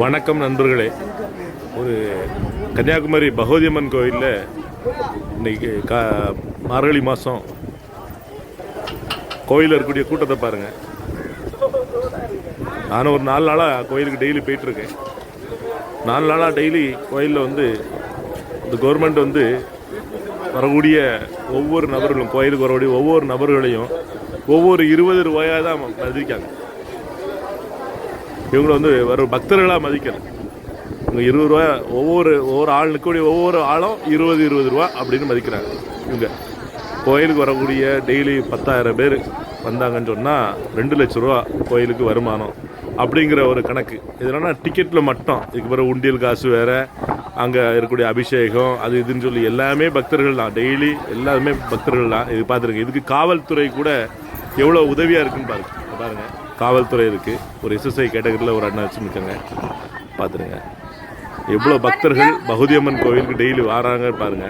வணக்கம் நண்பர்களே. ஒரு கன்னியாகுமரி பகவதியம்மன் கோயிலில் இன்னைக்கு கா மார்கழி மாதம் கோயிலில் இருக்கக்கூடிய கூட்டத்தை பாருங்கள் நானும் ஒரு நாலு நாளாக கோயிலுக்கு டெய்லி போயிட்டுருக்கேன். நாலு நாளாக டெய்லி கோயிலில் வந்து இந்த கவர்மெண்ட் வந்து வரக்கூடிய ஒவ்வொரு நபர்களும் கோயிலுக்கு வரக்கூடிய ஒவ்வொரு நபர்களையும் ஒவ்வொரு இருபது ரூபாயாக தான் மதிக்காங்க இவங்களை வந்து வர பக்தர்களாக மதிக்கல. இவங்க இருபது ரூபா ஒவ்வொரு ஒவ்வொரு ஆள் நிற்கக்கூடிய ஒவ்வொரு ஆளும் இருபது இருபது ரூபா அப்படின்னு மதிக்கிறாங்க. இவங்க கோயிலுக்கு வரக்கூடிய டெய்லி பத்தாயிரம் பேர் வந்தாங்கன்னு சொன்னால் ரெண்டு லட்ச ரூபா கோயிலுக்கு வருமானம் அப்படிங்கிற ஒரு கணக்கு. இதெல்லாம் டிக்கெட்டில் மட்டும். இதுக்கு பிறகு உண்டியல் காசு வேறு அங்கே இருக்கக்கூடிய அபிஷேகம் அது இதுன்னு சொல்லி எல்லாமே பக்தர்கள் தான். டெய்லி எல்லாருமே பக்தர்கள் தான். இது பார்த்துருக்கேன் இதுக்கு காவல்துறை கூட எவ்வளோ உதவியாக இருக்குன்னு பாருங்க. பாருங்கள் காவல்துறை இருக்குது ஒரு எஸ்எஸ்ஐ கேட்டகரியில் ஒரு அண்ணா வச்சுருக்காங்க பார்த்துருங்க எவ்வளோ பக்தர்கள் பகுதியம்மன் கோயிலுக்கு டெய்லி வராங்க பாருங்க.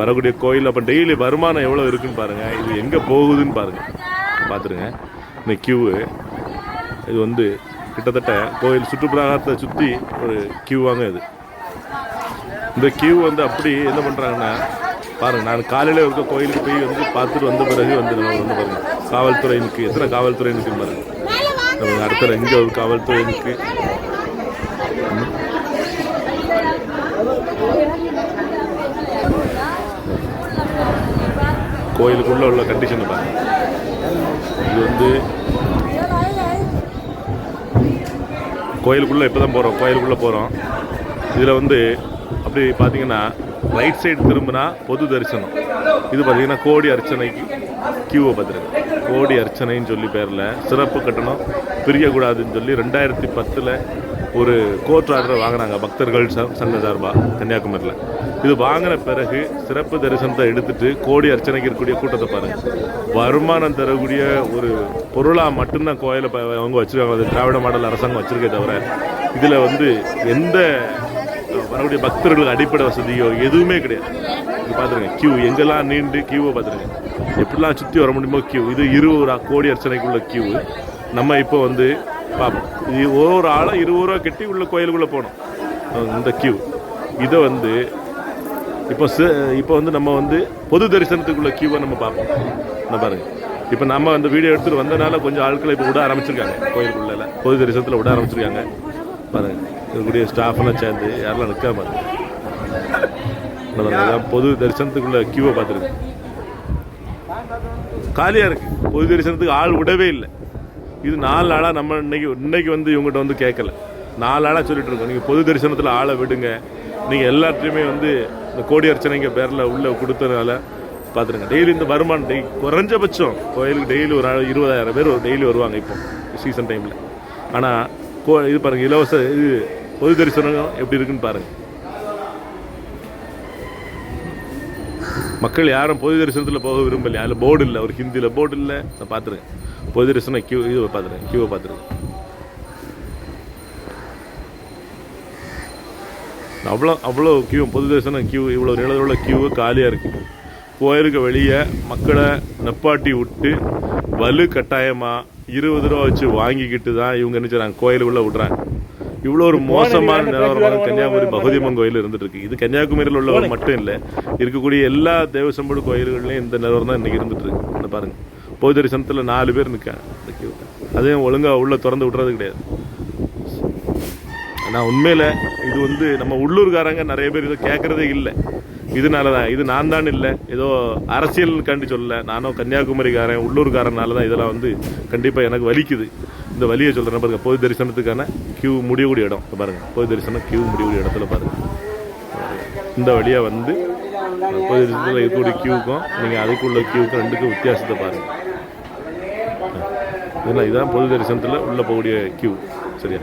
வரக்கூடிய கோயில் அப்போ டெய்லி வருமானம் எவ்வளோ இருக்குன்னு பாருங்க. இது எங்கே போகுதுன்னு பாருங்க. பார்த்துருங்க இந்த கியூவு இது வந்து கிட்டத்தட்ட கோயில் சுற்றுப்பிரகாரத்தை சுற்றி ஒரு கியூவாங்க இது. இந்த கியூ வந்து அப்படி என்ன பண்ணுறாங்கன்னா பாருங்க நான் காலையில் இருக்க கோயிலுக்கு போய் வந்து பார்த்துட்டு வந்த பிறகு வந்து நம்ம வந்து பாருங்க. காவல்துறை நிற்கு எத்தனை காவல்துறை நிற்கு பாருங்க. நம்ம அடுத்த இங்கே ஒரு காவல்துறை இருக்குது கோயிலுக்குள்ள உள்ள கண்டிஷன் பாருங்க. இது வந்து கோயிலுக்குள்ளே இப்போ தான் போகிறோம் கோயிலுக்குள்ளே போகிறோம் இதில் வந்து அப்படி பார்த்தீங்கன்னா ரைட் சைடு திரும்பினா பொது தரிசனம். இது பார்த்தீங்கன்னா கோடி அர்ச்சனைக்கு கியூவை பார்த்துருக்கேன் கோடி அர்ச்சனைன்னு சொல்லி பேரில். சிறப்பு கட்டணம் பிரியக்கூடாதுன்னு சொல்லி ரெண்டாயிரத்தி பத்தில் ஒரு கோர்ட் ஆர்டர் வாங்கினாங்க பக்தர்கள் ச- சங்க சார்பாக கன்னியாகுமரியில். இது வாங்கின பிறகு சிறப்பு தரிசனத்தை எடுத்துட்டு கோடி அர்ச்சனைக்கு இருக்கக்கூடிய கூட்டத்தை பாருங்க. வருமானம் தரக்கூடிய ஒரு பொருளாக மட்டும்தான் கோயிலை ப- அவங்க வச்சுருக்காங்க. அது திராவிட மாடல் அரசாங்கம் வச்சுருக்கே தவிர இதில் வந்து எந்த வரக்கூடிய பக்தர்களுக்கு அடிப்படை வசதியோ எதுவுமே கிடையாது. இது பார்த்துருங்க கியூ எங்கெல்லாம் நீண்டு கியூவை பார்த்துருங்க எப்படிலாம் சுற்றி வர முடியுமோ கியூ இது இருபது ரூபா கோடி அர்ச்சனைக்குள்ள கியூ நம்ம இப்போ வந்து பார்ப்போம் இது ஒவ்வொரு ஆளாக இருபது ரூபா கட்டி உள்ள கோயிலுக்குள்ளே போகணும் இந்த கியூ இதை வந்து இப்போ இப்போ வந்து நம்ம வந்து பொது தரிசனத்துக்குள்ள கியூவை நம்ம பார்ப்போம். இந்த பாருங்க. இப்போ நம்ம அந்த வீடியோ எடுத்துகிட்டு வந்தனால கொஞ்சம் ஆட்களை இப்போ விட ஆரம்பிச்சிருக்காங்க. கோயிலுக்குள்ள பொது தரிசனத்தில் விட ஆரம்பிச்சிருக்காங்க. பாருங்க. இருக்கக்கூடிய ஸ்டாஃப்லாம் சேர்ந்து யாரெல்லாம் நிற்காம பாருங்கள் பொது தரிசனத்துக்குள்ள கியூவை பார்த்துருக்கேன். காலியாக இருக்குது பொது தரிசனத்துக்கு ஆள் விடவே இல்லை. இது நாலு நாளாக நம்ம இன்னைக்கு இன்னைக்கு வந்து இவங்ககிட்ட வந்து கேட்கல. நாலு நாளாக சொல்லிட்டு இருக்கோம். நீங்கள் பொது தரிசனத்தில் ஆளை விடுங்க. நீங்கள் எல்லாத்தையுமே வந்து இந்த கோடி அர்ச்சனைங்க பேரில் உள்ளே கொடுத்ததுனால பார்த்துருங்க டெய்லி இந்த வருமானம் டெய் குறைஞ்சபட்சம் கோயிலுக்கு டெய்லி ஒரு ஆள் இருபதாயிரம் பேர் டெய்லி வருவாங்க இப்போ சீசன் டைமில் ஆனால் கோ இது பாருங்கள் இலவச இது பொது தரிசனம் எப்படி இருக்குன்னு பாருங்கள் மக்கள் யாரும் பொது தரிசனத்தில் போக விரும்பலை. அதில் போர்டு இல்லை. ஒரு ஹிந்தியில் போர்டு இல்லை. நான் பார்த்துருக்கேன். பொது தரிசனம் கியூ இது பார்த்துருக்கேன். கியூவை பார்த்துருக்கேன். அவ்வளோ அவ்வளோ கியூ பொது தரிசனம் கியூ இவ்வளோ நிலவுள்ள கியூ காலியாக இருக்குது கோயிலுக்கு வெளியே மக்களை நப்பாட்டி விட்டு வலு கட்டாயமாக இருபது ரூபா வச்சு வாங்கிக்கிட்டு தான் இவங்க என்ன செய்றாங்க? கோயிலுக்குள்ளே விட்றாங்க. இவ்வளோ ஒரு மோசமான நிலவரமாக கன்னியாகுமரி பகுதியம்மன் கோயில் இருந்துட்டு இருக்கு இது கன்னியாகுமரியில் உள்ளவர் மட்டும் இல்லை இருக்கக்கூடிய எல்லா தேவசம்படு கோயில்கள்லையும் இந்த நிலவரம் தான் இன்னைக்கு இருந்துட்டு இருக்கு இந்த பாருங்க. பொது தரிசனத்தில் நாலு பேர் நிற்காங்க. அதையும் ஒழுங்காக உள்ள திறந்து விட்றது கிடையாது. ஆனால் உண்மையில் இது வந்து நம்ம உள்ளூர்காரங்க நிறைய பேர் இதை கேட்குறதே இல்லை. இதனால தான் இது நான் தான் இல்லை. ஏதோ அரசியல் கண்டு சொல்லல. நானும் கன்னியாகுமரிக்காரன் உள்ளூர்காரனால தான் இதெல்லாம் வந்து கண்டிப்பாக எனக்கு வலிக்குது. இந்த வழியை சொல்கிறேன் பாருங்க பொது தரிசனத்துக்கான கியூ முடியக்கூடிய இடம். பாருங்கள் பொது தரிசனம் கியூ முடியக்கூடிய இடத்துல பாருங்கள் இந்த வழியாக வந்து பொது தரிசனத்தில் இருக்கக்கூடிய கியூக்கும் நீங்கள் அதுக்குள்ள கியூக்கும் ரெண்டுக்கும் வித்தியாசத்தை பாருங்கள் இதெல்லாம் இதுதான் பொது தரிசனத்தில் உள்ளே போகக்கூடிய கியூ சரியா?